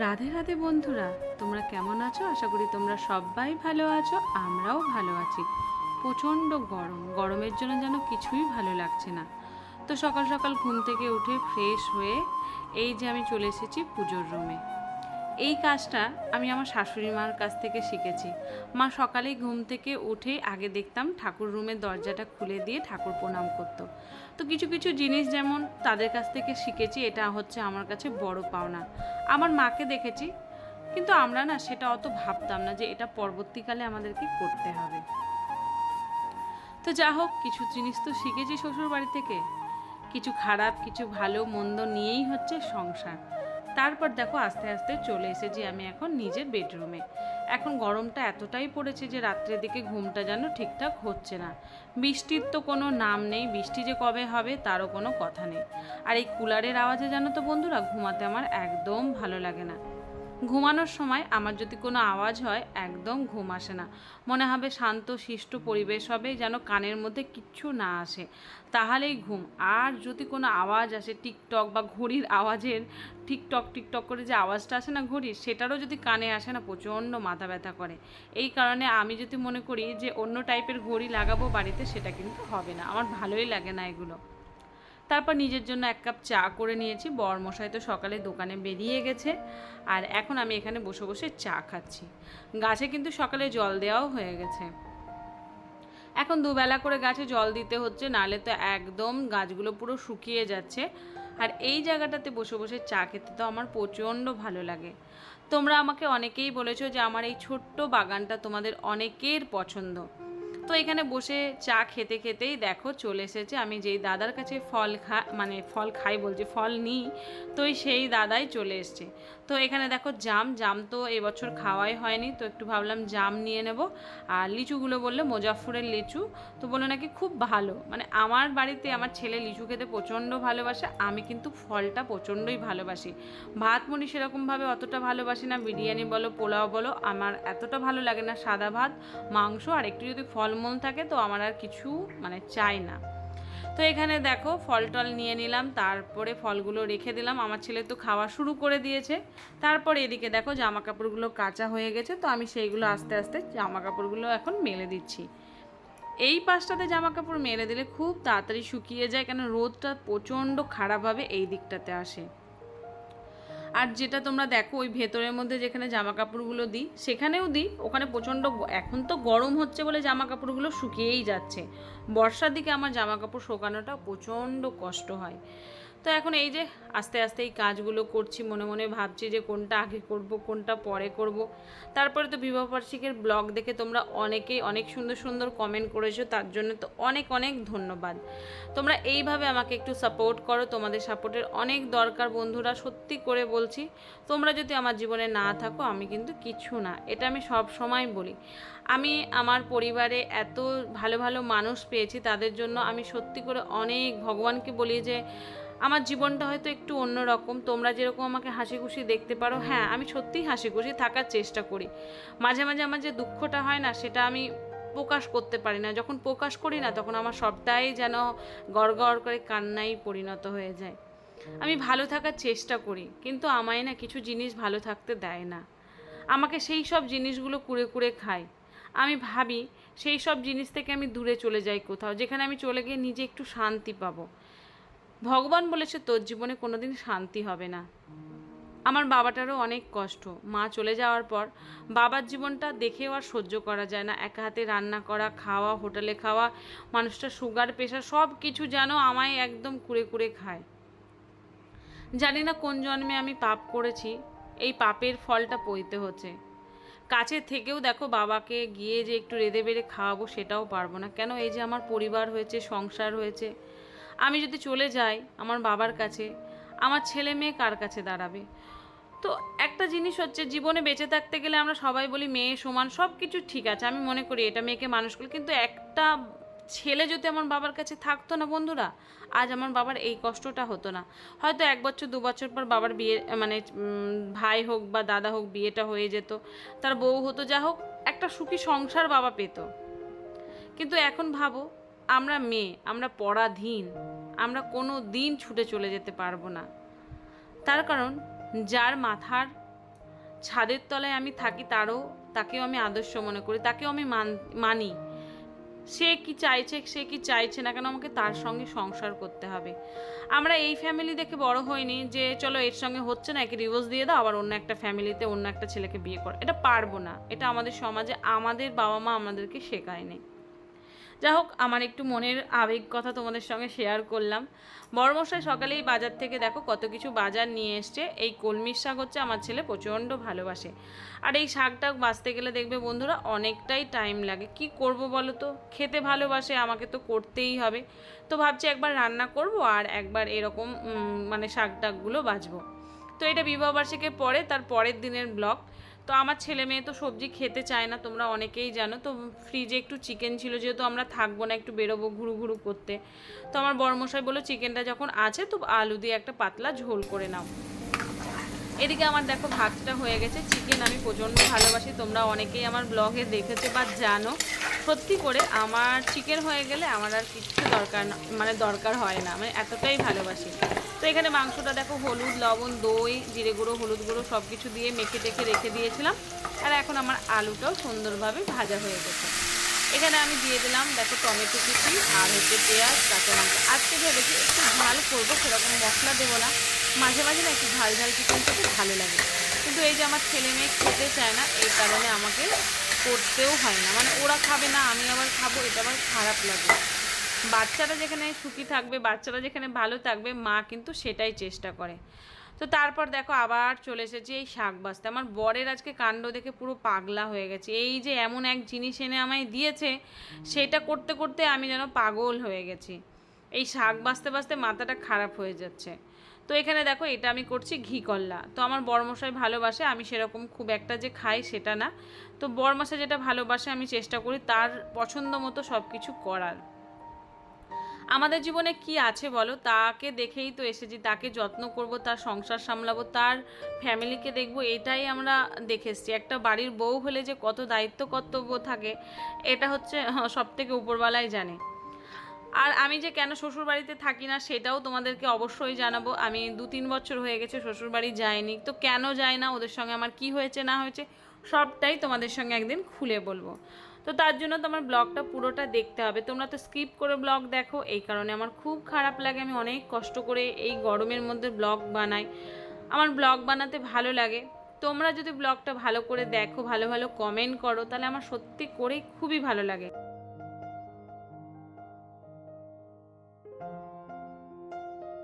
রাধে রাধে বন্ধুরা, তোমরা কেমন আছো? আশা করি তোমরা সবাই ভালো আছো, আমরাও ভালো আছি। প্রচণ্ড গরম, গরমের জন্য যেন কিছুই ভালো লাগছে না। তো সকাল সকাল ঘুম থেকে উঠে ফ্রেশ হয়ে এই যে আমি চলে এসেছি পুজোর রুমে এই কাজটা আমি আমার শাশুড়ি মার কাছ থেকে শিখেছি। মা সকালেই ঘুম থেকে উঠে আগে দেখতাম ঠাকুর রুমের দরজাটা খুলে দিয়ে ঠাকুর প্রণাম করতো। তো কিছু কিছু জিনিস যেমন তাদের কাছ থেকে শিখেছি, এটা হচ্ছে আমার কাছে বড় পাওনা। আমার মাকে দেখেছি, কিন্তু আমরা না সেটা অত ভাবতাম না যে এটা পরবর্তীকালে আমাদেরকে করতে হবে। তো যা হোক, কিছু জিনিস তো শিখেছি শ্বশুর বাড়ি থেকে। কিছু খারাপ, কিছু ভালো, মন্দ নিয়েই হচ্ছে সংসার। তারপর দেখো আস্তে আস্তে চলে এসেছি আমি এখন নিজের বেডরুমে। এখন গরমটা এতটাই পড়েছে যে রাত্রের দিকে ঘুমটা যেন ঠিকঠাক হচ্ছে না। বৃষ্টির তো কোনো নাম নেই, বৃষ্টি যে কবে হবে তারও কোনো কথা নেই। আর এই কুলারের আওয়াজে জানো তো বন্ধুরা, ঘুমাতে আমার একদম ভালো লাগে না। ঘুমানোর সময় আমার যদি কোনো আওয়াজ হয়, একদম ঘুম আসে না। মনে হবে শান্ত, শিষ্ট পরিবেশ হবে যেন কানের মধ্যে কিচ্ছু না আসে। তাহলেই ঘুম। আর যদি কোনো আওয়াজ আসে, টিকটক বা ঘড়ির আওয়াজের, টিকটক টিকটক করে যে আওয়াজটা আসে না ঘড়ির, সেটারও যদি কানে আসে না, প্রচণ্ড মাথা ব্যথা করে। এই কারণে আমি যদি মনে করি যে অন্য টাইপের ঘড়ি লাগাবো বাড়িতে, সেটা কিন্তু হবে না। আমার ভালোই লাগে না এগুলো। তারপর নিজের জন্য এক কাপ চা করে নিয়েছি। বরমশাই তো সকালে দোকানে বেরিয়ে গেছে। আর এখন আমি এখানে বসে বসে চা খাচ্ছি। গাছে কিন্তু সকালে জল দেওয়াও হয়ে গেছে। এখন দুবেলা করে গাছে জল দিতে হচ্ছে, নালে তো একদম গাছগুলো পুরো শুকিয়ে যাচ্ছে। আর এই জায়গাটাতে বসে বসে চা খেতে তো আমার প্রচণ্ড ভালো লাগে। তোমরা আমাকে অনেকেই বলেছ যে আমার এই ছোট্ট বাগানটা তোমাদের অনেকের পছন্দ। তো এখানে বসে চা খেতে খেতেই দেখো চলে এসেছে। আমি যেই দাদার কাছে ফল খা মানে ফল খাই বলছি, ফল নিই তো সেই দাদাই চলে এসছে। তো এখানে দেখো জাম জাম তো এবছর খাওয়াই হয়নি, তো একটু ভাবলাম জাম নিয়ে নেব। আর লিচুগুলো বললে মোজাফরের লিচু, তো বলল নাকি খুব ভালো। মানে আমার বাড়িতে আমার ছেলে লিচু খেতে প্রচণ্ড ভালোবাসে, আমি কিন্তু ফলটা প্রচণ্ডই ভালোবাসি। ভাত মুড়ি সেরকমভাবে অতটা ভালোবাসি না, বিরিয়ানি বলো, পোলাও বলো, আমার এতটা ভালো লাগে না সাদা ভাত, মাংস, আর একটু যদি ফলমূল থাকে তো আমার আর কিছু মানে চাই না। তো এখানে দেখো ফল টল নিয়ে নিলাম, তারপরে ফলগুলো রেখে দিলাম। আমার ছেলে তো খাওয়া শুরু করে দিয়েছে। তারপর এদিকে দেখো জামা কাপড়গুলো কাঁচা হয়ে গেছে, তো আমি সেইগুলো আস্তে আস্তে জামা কাপড়গুলো এখন মেলে দিচ্ছি। এই পাশটাতে জামা কাপড় মেলে দিলে খুব তাড়াতাড়ি শুকিয়ে যায়, কেন রোদটা প্রচণ্ড খারাপভাবে এই দিকটাতে আসে। আর যেটা তোমরা দেখো, ওই ভেতরের মধ্যে যেখানে জামা কাপড়গুলো দিই, সেখানেও দিই। ওখানে প্রচণ্ড এখন তো গরম হচ্ছে বলে জামা কাপড়গুলো শুকিয়েই যাচ্ছে। বর্ষার দিকে আমার জামা কাপড় শোকানোটা প্রচণ্ড কষ্ট হয়। তো এখন এই যে আস্তে আস্তে এই কাজগুলো করছি, মনে মনে ভাবছি যে কোনটা আগে করব, কোনটা পরে করব। তারপরে তো বিবাহবার্ষিকের ব্লগ দেখে তোমরা অনেকেই অনেক সুন্দর সুন্দর কমেন্ট করেছ, তার জন্য তো অনেক অনেক ধন্যবাদ। তোমরা এইভাবে আমাকে একটু সাপোর্ট করো, তোমাদের সাপোর্টের অনেক দরকার বন্ধুরা, সত্যি করে বলছি। তোমরা যদি আমার জীবনে না থাকো, আমি কিন্তু কিছু না, এটা আমি সব সময় বলি। আমি আমার পরিবারে এত ভালো ভালো মানুষ পেয়েছি, তাদের জন্য আমি সত্যি করে অনেক ভগবানকে বলি যে আমার জীবনটা হয়তো একটু অন্যরকম। তোমরা যেরকম আমাকে হাসি খুশি দেখতে পারো হ্যাঁ আমি সত্যিই হাসি খুশি থাকার চেষ্টা করি। মাঝে মাঝে আমার যে দুঃখটা হয় না সেটা আমি প্রকাশ করতে পারি না। যখন প্রকাশ করি না তখন আমার সবটাই যেন গড় করে কান্নাই পরিণত হয়ে যায়। আমি ভালো থাকার চেষ্টা করি কিন্তু আমায় না কিছু জিনিস ভালো থাকতে দেয় না। আমাকে সেই সব জিনিসগুলো কুড়ে কুড়ে খাই আমি ভাবি সেই সব জিনিস থেকে আমি দূরে চলে যাই কোথাও যেখানে আমি চলে গিয়ে নিজে একটু শান্তি পাবো। ভগবান বলেছে, তোর জীবনে কোনোদিন শান্তি হবে না। আমার বাবাটারও অনেক কষ্ট। মা চলে যাওয়ার পর বাবার জীবনটা দেখেও আর সহ্য করা যায় না। এক হাতে রান্না করা, খাওয়া, হোটেলে খাওয়া, মানুষটা সুগার, প্রেশার সব কিছু যেন আমায় একদম কুড়ে কুড়ে খায়। জানি না কোন জন্মে আমি পাপ করেছি, এই পাপের ফলটা পইতে হচ্ছে। কাছে থেকেও দেখো বাবাকে গিয়ে যে একটু রেঁধে বেড়ে খাওয়াবো সেটাও পারব না। কেন এই যে আমার পরিবার হয়েছে, সংসার হয়েছে আমি যদি চলে যাই আমার বাবার কাছে, আমার ছেলে মেয়ে কার কাছে দাঁড়াবে? তো একটা জিনিস হচ্ছে, জীবনে বেঁচে থাকতে গেলে আমরা সবাই বলি মেয়ে সমান সব কিছু ঠিক আছে, আমি মনে করি এটা মেয়েকে মানুষ করি কিন্তু একটা ছেলে যদি আমার বাবার কাছে থাকতো না বন্ধুরা, আজ আমার বাবার এই কষ্টটা হতো না। হয়তো এক বছর, দু বছর পর বাবার বিয়ে মানে ভাই হোক বা দাদা হোক, বিয়েটা হয়ে যেত, তার বউ হতো, যা হোক, একটা সুখী সংসার বাবা পেত। কিন্তু এখন ভাবো আমরা মেয়ে, আমরা পরাধীন, আমরা কোনো দিন ছুটে চলে যেতে পারব না। তার কারণ, যার মাথার ছাদের তলায় আমি থাকি তারও, তাকেও আমি আদর্শ মনে করি, তাকেও আমি মান, মানি। সে কি চাইছে, সে কি চাইছে না কেন আমাকে তার সঙ্গে সংসার করতে হবে। আমরা এই ফ্যামিলি দেখে বড় হইনি যে, চলো এর সঙ্গে হচ্ছে না, একে ডিভোর্স দিয়ে দাও, আবার অন্য একটা ফ্যামিলিতে অন্য একটা ছেলেকে বিয়ে করো। এটা পারব না। এটা আমাদের সমাজে আমাদের বাবা মা আমাদেরকে শেখায়নি। যাই হোক, আমার একটু মনের আবেগ কথা তোমাদের সঙ্গে শেয়ার করলাম। বড়মশাই সকালেই বাজার থেকে দেখো কত কিছু বাজার নিয়ে এসছে। এই কলমির শাক হচ্ছে আমার ছেলে প্রচণ্ড ভালোবাসে। আর এই শাকটা বাঁচতে গেলে দেখবে বন্ধুরা অনেকটাই টাইম লাগে। কি করব বলো তো? খেতে ভালোবাসে, আমাকে তো করতেই হবে। তো ভাবছি একবার রান্না করব আর একবার এরকম মানে শাক টাকগুলো বাছবো তো এটা বিবাহবার্ষিকীর পরে, তার পরের দিনের ব্লগ তো আমার ছেলে মেয়ে তো সবজি খেতে চায় না, তোমরা অনেকেই জানো। তো ফ্রিজে একটু চিকেন ছিল, যেহেতু আমরা থাকব না একটু বেরোবো ঘুরু ঘুরু করতে। তো আমার বড়মশাই বলল চিকেনটা যখন আছে, তো আলু দিয়ে একটা পাতলা ঝোল করে নাও। এদিকে আমার দেখো ভাতটা হয়ে গেছে। চিকেন আমি প্রচণ্ড ভালোবাসি। তোমরা অনেকেই আমার ব্লগে দেখেছ বা জানো। সত্যি করে আমার চিকেন হয়ে গেলে আমার আর কিচ্ছু দরকার মানে দরকার হয় না। মানে এতটাই ভালোবাসি। তো এখানে মাংসটা দেখো হলুদ, লবণ, দই, জিরে গুঁড়ো, হলুদ গুঁড়ো সব কিছু দিয়ে মেখে টেখে রেখে দিয়েছিলাম। আর এখন আমার আলুটাও সুন্দরভাবে ভাজা হয়ে গেছে। এখানে আমি দিয়ে দিলাম দেখো টমেটো কুচি আর হচ্ছে পেঁয়াজ কাঁচা লঙ্কা আজকে ভেবেছি একটু ঝাল করব, সেরকম মশলা দেবো না। মাঝে মাঝে না একটু ঝাল ঝাল চিকেন খেতে ভালো লাগে। কিন্তু এই যে আমার ছেলে মেয়ে খেতে চায় না, এই কারণে আমাকে করতেও হয় না। মানে ওরা খাবে না, আমি আবার খাব, এটা আমার খারাপ লাগে। বাচ্চারা যেখানে সুখী থাকবে, বাচ্চারা যেখানে ভালো থাকবে, মা কিন্তু সেটাই চেষ্টা করে। তো তারপর দেখো আবার চলে এসেছি এই শাক বাঁচতে। আমার বরের আজকে কাণ্ড দেখে পুরো পাগলা হয়ে গেছে। এই যে এমন এক জিনিস এনে আমায় দিয়েছে, সেটা করতে করতে আমি যেন পাগল হয়ে গেছি। এই শাক বাঁচতে বাঁচতে মাথাটা খারাপ হয়ে যাচ্ছে। তো এখানে দেখো, এটা আমি করছি ঘি কল্লা তো আমার বরমশাই ভালোবাসে, আমি সেরকম খুব একটা যে খাই সেটা না। তো বরমশাই যেটা ভালোবাসে, আমি চেষ্টা করি তার পছন্দ মতো সব কিছু করার। আমাদের জীবনে কি আছে বলো? তাকে দেখেই তো এসেছি, তাকে যত্ন করব, তার সংসার সামলাবো, তার ফ্যামিলিকে দেখব, এটাই আমরা দেখে এসেছি। একটা বাড়ির বউ হলে যে কত দায়িত্ব কর্তব্য থাকে, এটা হচ্ছে সব থেকে উপরওয়ালাই জানে। আর আমি যে কেন শ্বশুর বাড়িতে থাকি না, সেটাও তোমাদেরকে অবশ্যই জানাব। আমি দু তিন বছর হয়ে গেছে শ্বশুর বাড়ি যাইনি, তো কেন যাই না, ওদের সঙ্গে আমার কি হয়েছে, না হয়েছে, সবটাই তোমাদের সঙ্গে একদিন খুলে বলব। তো তার জন্য তোমার ব্লগটা পুরোটা দেখতে হবে। তোমরা তো স্কিপ করে ব্লগ দেখো, এই কারণে আমার খুব খারাপ লাগে। আমি অনেক কষ্ট করে এই গরমের মধ্যে ব্লগ বানাই। আমার ব্লগ বানাতে ভালো লাগে। তোমরা যদি ব্লগটা ভালো করে দেখো, ভালো ভালো কমেন্ট করো, তাহলে আমার সত্যি করেই খুবই ভালো লাগে।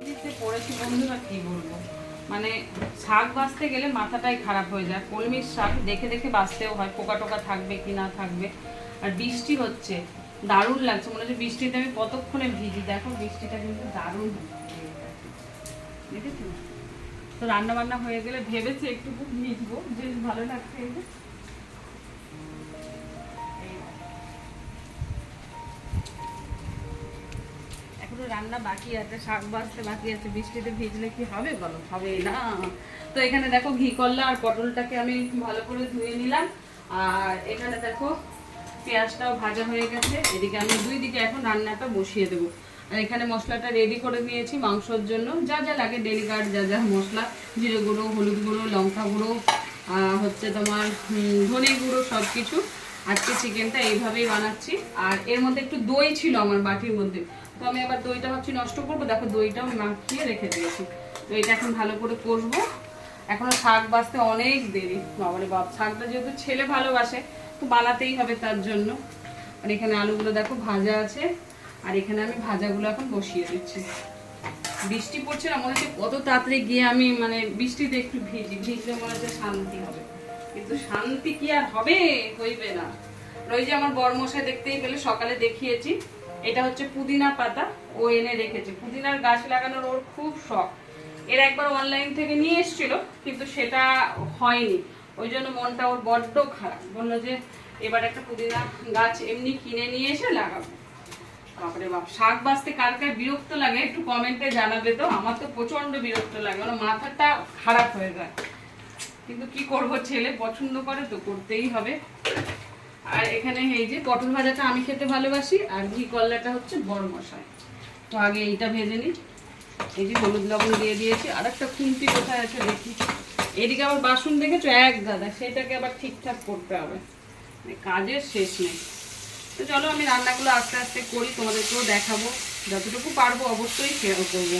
দিতে পড়েছি, বন্ধুরা কি বলব? মানে শাক বাঁচতে গেলে মাথাটাই খারাপ হয়ে যায়। কলমির শাক দেখে দেখে বাঁচতেও হয়, পোকা টোকা থাকবে কি না থাকবে। আর বৃষ্টি হচ্ছে, দারুণ লাগছে। মনে হচ্ছে বৃষ্টিতে আমি কতক্ষণে ভিজি। দেখো, বৃষ্টিটা কিন্তু দারুণ। দেখেছ? তো রান্না বান্না হয়ে গেলে ভেবেছি একটু ভিজবো, বেশ ভালো লাগছে রান্না বাকি আছে, শাক বাজতে বাকি আছে, বৃষ্টিতে ভিজলে কি হবে বলো? হবে না। তো এখানে দেখো ঘি করলা আর পটলটাকে আমি ভালো করে ধুয়ে নিলাম। আর এখানে দেখো পেঁয়াজটাও ভাজা হয়ে গেছে। এদিকে আমি দুই দিকে এখন রান্নাটা বসিয়ে দেবো। আর এখানে মশলাটা রেডি করে নিয়েছি মাংসর জন্য। যা যা লাগে ডেলিকার যা যা মশলা, জিরে গুঁড়ো, হলুদ গুঁড়ো, লঙ্কা গুঁড়ো হচ্ছে তোমার ধনে গুঁড়ো সব কিছু আজকে চিকেনটা এইভাবেই বানাচ্ছি। আর এর মধ্যে একটু দই ছিল আমার বাটির মধ্যে। তো আমি আবার দইটা ভাবছি নষ্ট করব। দেখো দইটাও মাখিয়ে রেখে দিয়েছি। তো এটা এখন ভালো করে কষবো। এখনও শাক বাঁচতে অনেক দেরি। বাবারে বাপ, শাকটা যেহেতু ছেলে ভালোবাসে, তো বানাতেই হবে তার জন্য। আর এখানে আলুগুলো দেখো ভাজা আছে। আর এখানে আমি ভাজাগুলো এখন বসিয়ে দিচ্ছি। বৃষ্টি পড়ছে না, মনে হচ্ছে কত তাড়াতাড়ি গিয়ে আমি মানে বৃষ্টিতে একটু ভিজি, ভিজলে মনে হচ্ছে শান্তি হবে। কিন্তু শান্তি কি আর হবে হইবে না। ওই যে আমার বরমশাই দেখতেই পেলে, সকালে দেখিয়েছি। এটা হচ্ছে পুদিনা পাতা, ও এনে রেখেছে। পুদিনার গাছ লাগানোর ওর খুব শখ। এর একবার অনলাইন থেকে নিয়ে এসেছিল, কিন্তু সেটা হয়নি। ওই জন্য মনটা ওর বড্ড খারাপ। বলল যে, এবার একটা পুদিনা গাছ এমনি কিনে নিয়ে এসে লাগাবো। বাপরে বাপ, শাক বাঁচতে কার কার বিরক্ত লাগে, একটু কমেন্টে জানাবে তো। আমার তো প্রচণ্ড বিরক্ত লাগে মানে মাথাটা খারাপ হয়ে যায়। কিন্তু কি করব, ছেলে পছন্দ করে তো করতেই হবে। আর এখানে এই যে পটল ভাজাটা আমি খেতে ভালোবাসি, আর ঘি কল্লাটা হচ্ছে বড় মশাই তো আগে এইটা ভেজে নিই। এই যে হলুদ লবণ দিয়ে দিয়েছি। আর একটা খুন্তি কোথায় আছে দেখি। এদিকে আবার বাসন দেখেছ? এক গাদা। সেটাকে আবার ঠিকঠাক করতে হবে। মানে কাজের শেষ নেই। তো চলো আমি রান্নাগুলো আস্তে আস্তে করি, তোমাদেরকেও দেখাবো। যতটুকু পারব অবশ্যই শেয়ার করব।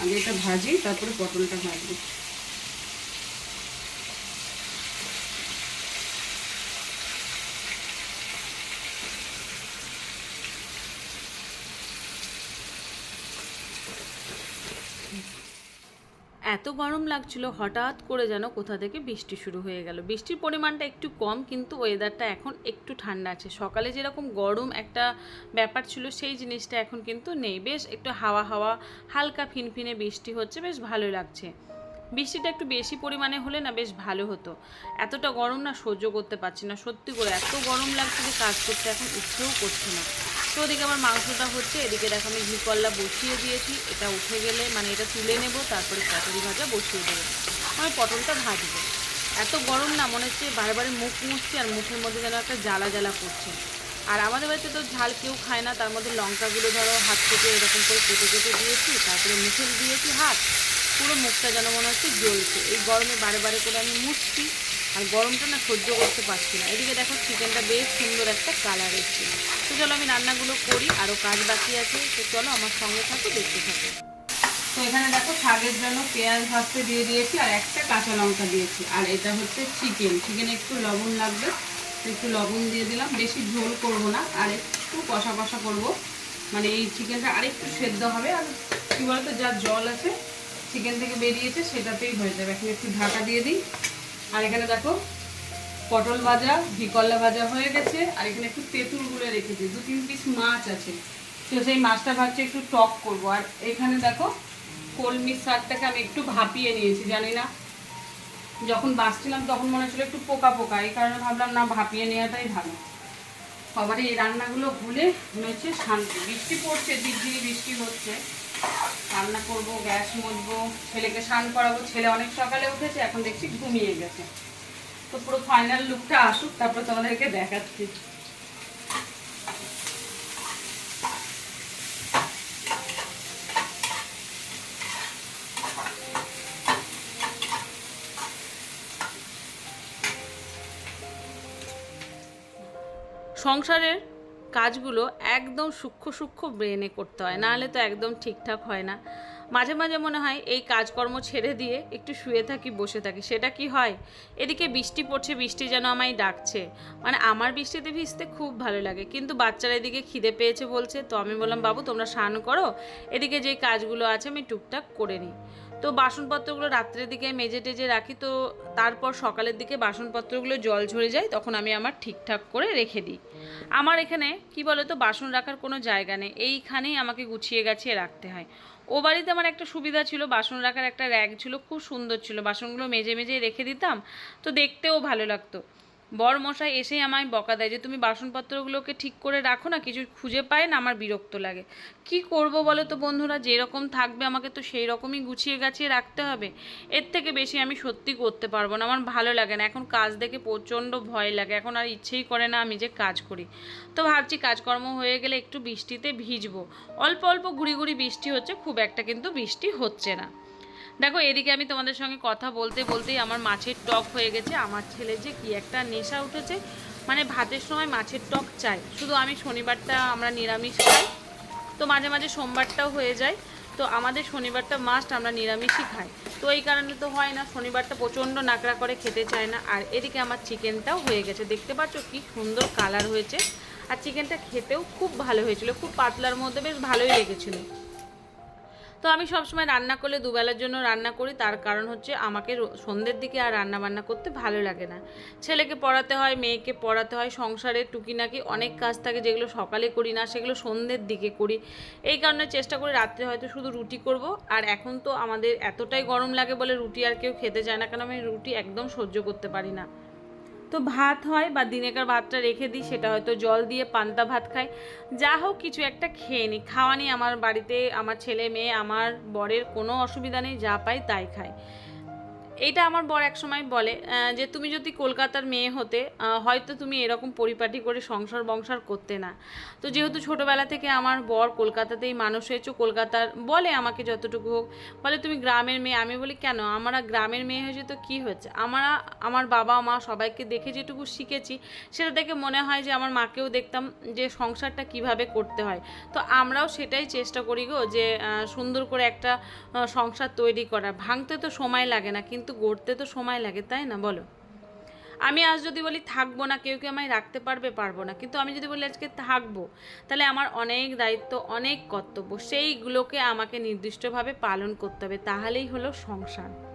আগে এটা ভাজি, তারপরে পটলটা ভাজবো। এত গরম লাগছিল, হঠাৎ করে যেন কোথা থেকে বৃষ্টি শুরু হয়ে গেল। বৃষ্টির পরিমাণটা একটু কম, কিন্তু ওয়েদারটা এখন একটু ঠান্ডা আছে। সকালে যেরকম গরম একটা ব্যাপার ছিল, সেই জিনিসটা এখন কিন্তু নেই। বেশ একটু হাওয়া হাওয়া, হালকা ফিনফিনে বৃষ্টি হচ্ছে, বেশ ভালো লাগছে। বৃষ্টিটা একটু বেশি পরিমাণে হলে না বেশ ভালো হতো। এতটা গরম না সহ্য করতে পারছি না। সত্যি করে এত গরম লাগছে যে কাজ করতে এখন ইচ্ছেও করছে না। তো ওদিকে আমার মাংসটা হচ্ছে, এদিকে দেখো আমি ঘি কল্লা বসিয়ে দিয়েছি। এটা উঠে গেলে মানে এটা তুলে নেব, তারপরে পটল ভাজা বসিয়ে দেবো। আমি পটলটা ভাজবো। এত গরম না মনে হচ্ছে বারবার মুখ মুছছি আর মুখের মধ্যে যেন একটা জ্বালা জ্বালা করছে। আর আমাদের বাড়িতে তো ঝাল কেউ খায় না, তার মধ্যে লঙ্কাগুলো ধরো হাত থেকে এরকম করে কেটে কেটে দিয়েছি, তারপরে মুখে দিয়েছি হাত। পুরো মুখটা যেন মনে হচ্ছে জ্বলছে। এই গরমে বারে বারে করে আমি মুছছি, আর গরমটা না সহ্য করতে পারছি না। এদিকে দেখো চিকেনটা বেশ সুন্দর একটা কালার এসছে। তো চলো আমি রান্নাগুলো করি আরও কাজ বাকি আছে, তো চলো আমার সঙ্গে থাকো, দেখতে থাকো। তো এখানে দেখো শাকের জন্য পেঁয়াজ ভাজতে দিয়ে দিয়েছি, আর একটা কাঁচা লঙ্কা দিয়েছি। আর এটা হচ্ছে চিকেন চিকেনে একটু লবণ লাগবে একটু লবণ দিয়ে দিলাম। বেশি ঝোল করব না, আর একটু কষা কষা করব। মানে এই চিকেনটা আরেকটু সেদ্ধ হবে, আর কী বলতো, যা জল আছে চিকেন থেকে বেরিয়েছে, সেটাতেই হয়ে যাবে। এখন একটু ঢাকা দিয়ে দিই। আর এখানে দেখো, পটল ভাজা, ভিকল্লা ভাজা হয়ে গেছে, আর এখানে একটু তেঁতুল গুলে রেখেছি। দু, তিন পিস মাছ আছে। তো সেই মাছটা ভাবছি একটু টক করব। আর এখানে দেখো, কলমি শাকটাকে আমি একটু ভাপিয়ে নিয়েছি, জানি না। যখন বাঁচছিলাম তখন মনে হচ্ছিল একটু পোকা পোকা, এই কারণে ভাবলাম, না, ভাপিয়ে নেওয়াটাই ভালো। আবার এই রান্নাগুলো ভুলে মনে হচ্ছে শান্তি। বৃষ্টি পড়ছে, ঝিরঝিরি বৃষ্টি হচ্ছে। রান্না করব, গ্যাস মুছবো, ছেলেকে স্নান করাবো। ছেলে অনেক সকালে উঠেছে, এখন দেখছি ঘুমিয়ে গেছে। তো পুরো ফাইনাল লুকটা আসুক, তারপর তোমাদেরকে দেখাচ্ছি। সংসারের কাজগুলো একদম সূক্ষ্ম সূক্ষ্ম ব্রেনে করতে হয়। নাহলে তো একদম ঠিকঠাক হয় না। মাঝে মাঝে মনে হয় এই কাজকর্ম ছেড়ে দিয়ে একটু শুয়ে থাকি, বসে থাকি। সেটা কি হয়? এদিকে বৃষ্টি পড়ছে, বৃষ্টি যেন আমায় ডাকছে। মানে আমার বৃষ্টিতে ভিজতে খুব ভালো লাগে। কিন্তু বাচ্চারা এদিকে খিদে পেয়েছে বলছে, তো আমি বললাম, বাবু, তোমরা স্নান করো। এদিকে যে কাজগুলো আছে, আমি টুকটাক করে নিই। তো বাসনপত্রগুলো রাত্রের দিকে মেজে টেজে রাখি, তো তারপর সকালের দিকে বাসনপত্রগুলো জল ঝরে যায়, তখন আমি আমার ঠিকঠাক করে রেখে দিই। আমার এখানে, কি বলো তো বাসন রাখার কোনো জায়গা নেই, এইখানেই আমাকে গুছিয়ে গাছিয়ে রাখতে হয়। ও বাড়িতে আমার একটা সুবিধা ছিল, বাসন রাখার একটা র্যাক ছিল, খুব সুন্দর ছিল, বাসনগুলো মেজে মেজে রেখে দিতাম, তো দেখতেও ভালো লাগতো। বর মশাই এসেই আমায় বকা দেয় যে, তুমি বাসনপত্রগুলোকে ঠিক করে রাখো না, কিছু খুঁজে পায় না, আমার বিরক্ত লাগে। কি করব বলো তো বন্ধুরা, যেরকম থাকবে আমাকে তো সেই রকমই গুছিয়ে গাছিয়ে রাখতে হবে। এর থেকে বেশি আমি সত্যি করতে পারব না, আমার ভালো লাগে না। এখন কাজ দেখে প্রচণ্ড ভয় লাগে, এখন আর ইচ্ছেই করে না আমি যে কাজ করি। তো ভাবছি কাজকর্ম হয়ে গেলে একটু বৃষ্টিতে ভিজবো। অল্প অল্প ঘুরি ঘুরি বৃষ্টি হচ্ছে, খুব একটা কিন্তু বৃষ্টি হচ্ছে না। দেখো, এদিকে আমি তোমাদের সঙ্গে কথা বলতে বলতেই আমার মাছের টক হয়ে গেছে। আমার ছেলে যে কি একটা নেশা উঠেছে মানে ভাতের সময় মাছের টক চাই শুধু আমি শনিবারটা আমরা নিরামিষ খাই, তো মাঝে মাঝে সোমবারটাও হয়ে যায়। তো আমাদের শনিবারটা মাস্ট আমরা নিরামিষই খাই। তো এই কারণে তো হয় না, শনিবারটা প্রচণ্ড নাকড়া করে খেতে চায় না। আর এদিকে আমার চিকেনটাও হয়ে গেছে। দেখতে পাচ্ছ কি সুন্দর কালার হয়েছে। আর চিকেনটা খেতেও খুব ভালো হয়েছিল, খুব পাতলার মধ্যে বেশ ভালোই লেগেছিলো। তো আমি সবসময় রান্না করলে দুবেলার জন্য রান্না করি। তার কারণ হচ্ছে আমাকে সন্ধ্যের দিকে আর রান্না বান্না করতে ভালো লাগে না। ছেলেকে পড়াতে হয়, মেয়েকে পড়াতে হয়, সংসারে টুকিনাকি অনেক কাজ থাকে যেগুলো সকালে করি না, সেগুলো সন্ধ্যের দিকে করি। এই কারণে চেষ্টা করি রাত্রে হয়তো শুধু রুটি করব। আর এখন তো আমাদের এতটাই গরম লাগে বলে রুটি আর কেউ খেতে চায় না কারণ আমি রুটি একদম সহ্য করতে পারি না। তো ভাত হয় বা দিনেকার ভাতটা রেখে দিই, সেটা হয়তো জল দিয়ে পান্তা ভাত খাই। যা হোক, কিছু একটা খেয়ে নিই। খাওয়া নিই আমার বাড়িতে আমার ছেলে, মেয়ে, আমার বরের কোনো অসুবিধা নেই, যা পাই তাই খাই। এইটা আমার বর এক সময় বলে যে তুমি যদি কলকাতার মেয়ে হতে হয়তো তুমি এরকম পরিপাটি করে সংসার বংসার করতে না। তো যেহেতু ছোটোবেলা থেকে আমার বর কলকাতাতেই মানুষ হয়েছে, কলকাতার বলে আমাকে যতটুকু হোক, বলে তুমি গ্রামের মেয়ে। আমি বলি, কেন? আমরা গ্রামের মেয়ে হয়েছে তো কী হয়েছে? আমরা আমার বাবা মা সবাইকে দেখে যেটুকু শিখেছি, সেটা দেখে মনে হয় যে আমার মাকেও দেখতাম যে সংসারটা কীভাবে করতে হয়। তো আমরাও সেটাই চেষ্টা করি গো, যে সুন্দর করে একটা সংসার তৈরি করা। ভাঙতে তো সময় লাগে না, কিন্তু গড়তে তো সময় লাগে, তাই না? বলো। আমি আজ যদি বলি থাকব না, কেউ কেউ আমায় রাখতে পারবে? পারব না। কিন্তু আমি যদি বলি আজকে থাকব, তাহলে আমার অনেক দায়িত্ব, অনেক কর্তব্য, সেইগুলোকে আমাকে নির্দিষ্টভাবে পালন করতে হবে। তাহলেই হলো সংসার।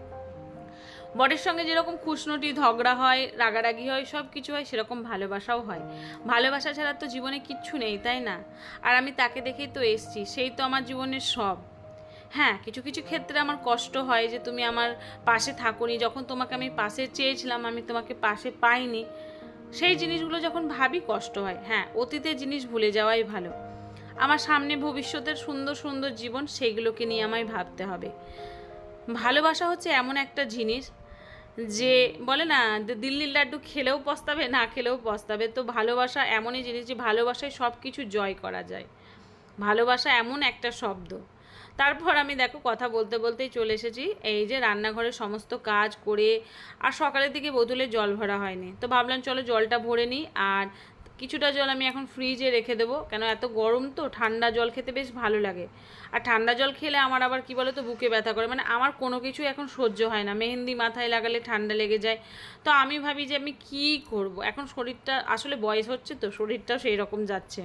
বরের সঙ্গে যেরকম খুশনটি, ঝগড়া হয়, রাগারাগি হয় সব কিছু হয়, সেরকম ভালোবাসাও হয়। ভালোবাসা ছাড়া তো জীবনে কিচ্ছু নেই, তাই না? আর আমি তাকে দেখেই তো এসছি, সেই তো আমার জীবনের সব। হ্যাঁ কিছু কিছু ক্ষেত্রে আমার কষ্ট হয় যে তুমি আমার পাশে থাকোনি, যখন তোমাকে আমি পাশে চেয়েছিলাম, আমি তোমাকে পাশে পাইনি। সেই জিনিসগুলো যখন ভাবি কষ্ট হয়। হ্যাঁ অতীতের জিনিস ভুলে যাওয়াই ভালো। আমার সামনে ভবিষ্যতের সুন্দর সুন্দর জীবন সেইগুলোকে নিয়ে আমায় ভাবতে হবে। ভালোবাসা হচ্ছে এমন একটা জিনিস যে, বলে না দিল্লির লাড্ডু খেলেও পস্তাবে, না খেলেও পস্তাবে। তো ভালোবাসা এমনই জিনিস যে, ভালোবাসায় সব কিছু জয় করা যায়। ভালোবাসা এমন একটা শব্দ। তারপর আমি দেখো কথা বলতে বলতেই চলে এসেছি। এই যে রান্নাঘরের সমস্ত কাজ করে আর সকালের দিকে বোতলে জল ভরা হয়নি। তো ভাবলাম চলো জলটা ভরে নিই আর কিছুটা জল আমি এখন ফ্রিজে রেখে দেবো। কেন এত গরম তো, ঠান্ডা জল খেতে বেশ ভালো লাগে। আর ঠান্ডা জল খেলে আমার আবার কি বলো তো বুকে ব্যথা করে। মানে আমার কোনো কিছু এখন সহ্য হয় না। মেহেন্দি মাথায় লাগালে ঠান্ডা লেগে যায়। তো আমি ভাবি যে আমি কি করব? এখন শরীরটা, আসলে বয়স হচ্ছে তো, শরীরটাও সেই রকম যাচ্ছে।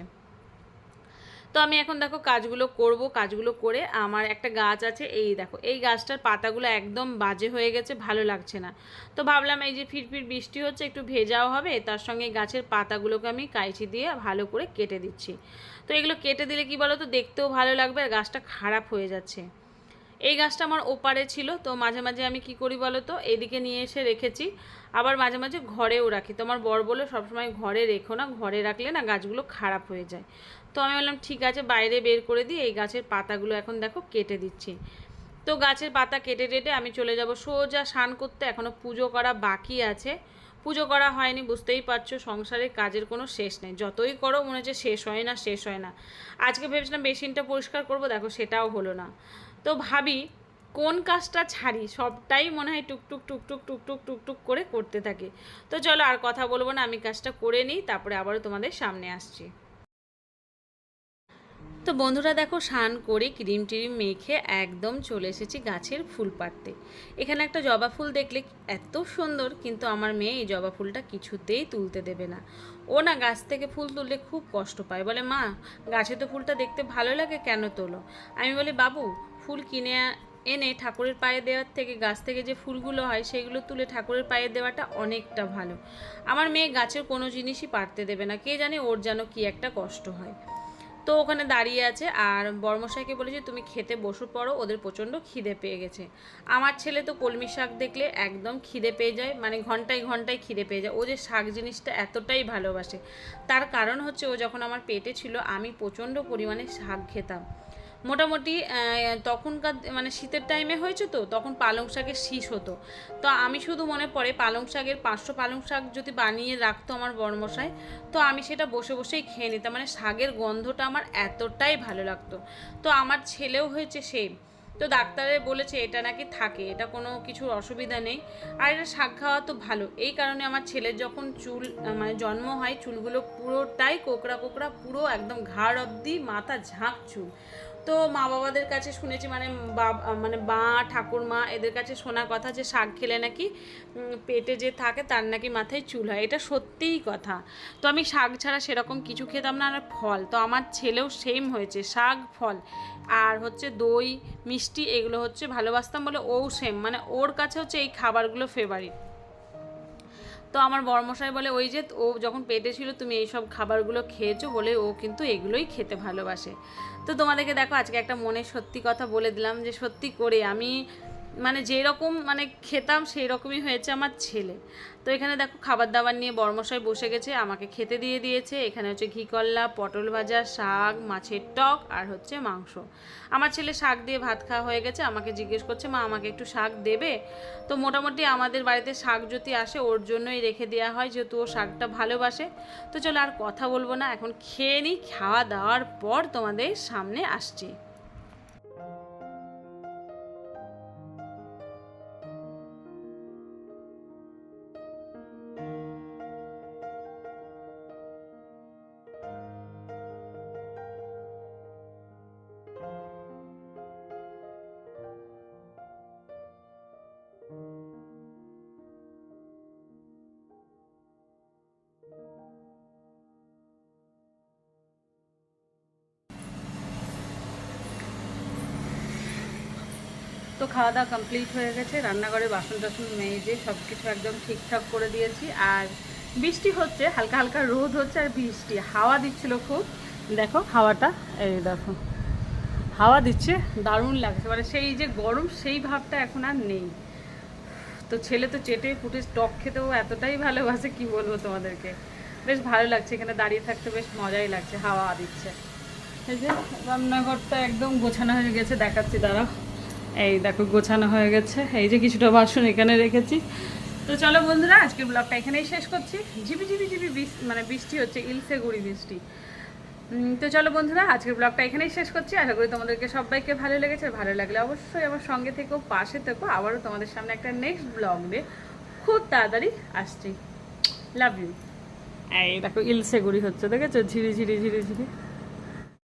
তো আমি এখন দেখো কাজগুলো করব, কাজগুলো করে আমার একটা গাছ আছে, এই দেখো, এই গাছটার পাতাগুলো একদম বাজে হয়ে গেছে, ভালো লাগছে না। তো ভাবলাম এই যে ফিরফির বৃষ্টি হচ্ছে, একটু ভেজাও হবে, তার সঙ্গে গাছের পাতাগুলোকে আমি কাইচি দিয়ে ভালো করে কেটে দিচ্ছি। তো এগুলো কেটে দিলে কি বলো তো দেখতেও ভালো লাগবে আর গাছটা খারাপ হয়ে যাচ্ছে। এই গাছটা আমার ওপারে ছিল, তো মাঝে মাঝে আমি কি করি বলো তো এদিকে নিয়ে এসে রেখেছি, আবার মাঝে মাঝে ঘরেও রাখি। তো আমার বর বলে সবসময় ঘরে রেখো না, ঘরে রাখলে না গাছগুলো খারাপ হয়ে যায়। তো আমি বললাম, ঠিক আছে, বাইরে বের করে দিই, এই গাছের পাতাগুলো এখন দেখো কেটে দিচ্ছি। তো গাছের পাতা কেটে টেটে আমি চলে যাব সোজা স্নান করতে এখনও পুজো করা বাকি আছে। পুজো করা হয়নি, বুঝতেই পারছ, সংসারের কাজের কোনো শেষ নেই। যতই করো, মনে হচ্ছে শেষ হয় না, শেষ হয় না। আজকে ভেবেছিলাম বেসিনটা পরিষ্কার করব, দেখো সেটাও হলো না। তো ভাবি, কোন কাজটা ছাড়ি? সবটাই মনে হয় টুকটুক টুকটুক টুকটুক টুকটুক করে করতে থাকি। তো চলো আর কথা বলব না, আমি কাজটা করে নিই, তারপরে আবারও তোমাদের সামনে আসছি। তো বন্ধুরা দেখো, স্নান করে ক্রিম টিরিম মেখে একদম চলে এসেছি গাছের ফুল পাড়তে। এখানে একটা জবা ফুল দেখলে এত সুন্দর, কিন্তু আমার মেয়ে এই জবা ফুলটা কিছুতেই তুলতে দেবে না। ও না গাছ থেকে ফুল তুললে খুব কষ্ট পায়। বলে, মা, গাছে তো ফুলটা দেখতে ভালো লাগে, কেন তোলো? আমি বলি, বাবু, ফুল কিনে এনে ঠাকুরের পায়ে দেওয়ার থেকে, গাছ থেকে যে ফুলগুলো হয়, সেগুলো তুলে ঠাকুরের পায়ে দেওয়াটা অনেকটা ভালো। আমার মেয়ে গাছের কোনো জিনিসই পারতে দেবে না। কে জানে ওর যেন কি একটা কষ্ট হয়। তো ওখানে দাঁড়িয়ে আছে আর বর্মশাইকে বলেছে, তুমি খেতে বসে, পড়ো, ওদের প্রচণ্ড খিদে পেয়ে গেছে। আমার ছেলে তো কলমি শাক দেখলে একদম খিদে পেয়ে যায় মানে ঘন্টায় ঘন্টায় খিদে পেয়ে যায়। ও যে শাক জিনিসটা এতটাই ভালোবাসে। তার কারণ হচ্ছে, ও যখন আমার পেটে ছিল, আমি প্রচণ্ড পরিমাণে শাক খেতাম। মোটামুটি তখনকার মানে শীতের টাইমে হয়েছে তো, তখন পালং শাকের শীষ হতো। তো আমি শুধু মনে পড়ে, পালং শাকের পাঁচশো পালং শাক যদি বানিয়ে রাখতো আমার বড়মশাই তো আমি সেটা বসে বসেই খেয়ে নিতাম। মানে শাকের গন্ধটা আমার এতটাই ভালো লাগতো। তো আমার ছেলেও হয়েছে সেম তো ডাক্তারে বলেছে, এটা নাকি থাকে, এটা কোনো কিছুর অসুবিধা নেই। আর এটা শাক খাওয়া তো ভালো। এই কারণে আমার ছেলের যখন চুল মানে জন্ম হয়, চুলগুলো পুরোটাই কোকড়া কোকড়া, পুরো একদম ঘাড় অবধি মাথা ঝাঁক চুল। তো মা বাবাদের কাছে শুনেছি মানে মানে মা, ঠাকুরমা এদের কাছে শোনা কথা যে শাক খেলে নাকি পেটে যে থাকে তার নাকি মাথায় চুল হয়। এটা সত্যিই কথা। তো আমি শাক ছাড়া সেরকম কিছু খেতাম না, আর ফল। তো আমার ছেলেও সেম হয়েছে, শাক, ফল। আর হচ্ছে দই, মিষ্টি এগুলো হচ্ছে ভালোবাসতাম বলে ও সেম মানে ওর কাছে হচ্ছে এই খাবারগুলো ফেভারিট তো আমার বর্মশাই বলে, ওই যে ও যখন পেটে ছিল, তুমি এই সব খাবারগুলো খেয়েছো বলে ও কিন্তু এগুলোই খেতে ভালোবাসে। তো তোমাদেরকে দেখো, আজকে একটা মনে সত্যি কথা বলে দিলাম যে সত্যি করে আমি মানে যেরকম মানে খেতাম সেই রকমই হয়েছে আমার ছেলে। তো এখানে দেখো খাবার দাবার নিয়ে বর্মশাই বসে গেছে, আমাকে খেতে দিয়ে দিয়েছে। এখানে হচ্ছে ঘি করলা পটল ভাজা, শাক, মাছের টক আর হচ্ছে মাংস। আমার ছেলে শাক দিয়ে ভাত খাওয়া হয়ে গেছে, আমাকে জিজ্ঞেস করছে, মা, আমাকে একটু শাক দেবে? তো মোটামুটি আমাদের বাড়িতে শাক যদি আসে, ওর জন্যই রেখে দেওয়া হয় যেহেতু ও শাকটা ভালোবাসে। তো চলো আর কথা বলব না, এখন খেয়ে নিই, খাওয়া দাওয়ার পর তোমাদের সামনে আসছি। খাওয়া দাওয়া কমপ্লিট হয়ে গেছে, রান্নাঘরে বাসন টাসন মেজে সব কিছু একদম ঠিকঠাক করে দিয়েছি। আর বৃষ্টি হচ্ছে, হালকা হালকা রোদ হচ্ছে আর বৃষ্টি। হাওয়া দিচ্ছিল খুব। দেখো হাওয়াটা, এই দেখো। হাওয়া দিচ্ছে, দারুণ লাগছে। মানে সেই যে গরম, সেই ভাবটা এখন আর নেই। তো ছেলে তো চেটে ফুটে টক খেতেও এতটাই ভালোবাসে, কি বলব তোমাদেরকে? বেশ ভালো লাগছে, এখানে দাঁড়িয়ে থাকতে বেশ মজাই লাগছে, হাওয়া দিচ্ছে। এই যে রান্নাঘরটা একদম গোছানো হয়ে গেছে, দেখাচ্ছি, দাঁড়াও। এই দেখো, গোছানো হয়ে গেছে। এই যে কিছুটা বাসন এখানে রেখেছি। তো চলো বন্ধুরা, আজকের ব্লগটা এখানেই শেষ করছি। ঝিপি ঝিপি ঝিপি মানে বৃষ্টি হচ্ছে, ইলসে গুড়ি বৃষ্টি। তো চলো বন্ধুরা, আজকের ব্লগটা এখানেই শেষ করছি। আশা করি তোমাদেরকে সবাইকে ভালো লেগেছে। ভালো লাগলে অবশ্যই আমার সঙ্গে থেকেও পাশে থেকো। আবারও তোমাদের সামনে একটা নেক্সট ব্লগ দিয়ে খুব তাড়াতাড়ি আসছি। লাভ ইউ এই দেখো, ইলসে গুড়ি হচ্ছে, দেখেছ? ঝিরি ঝিরি ঝিরি ঝিরি।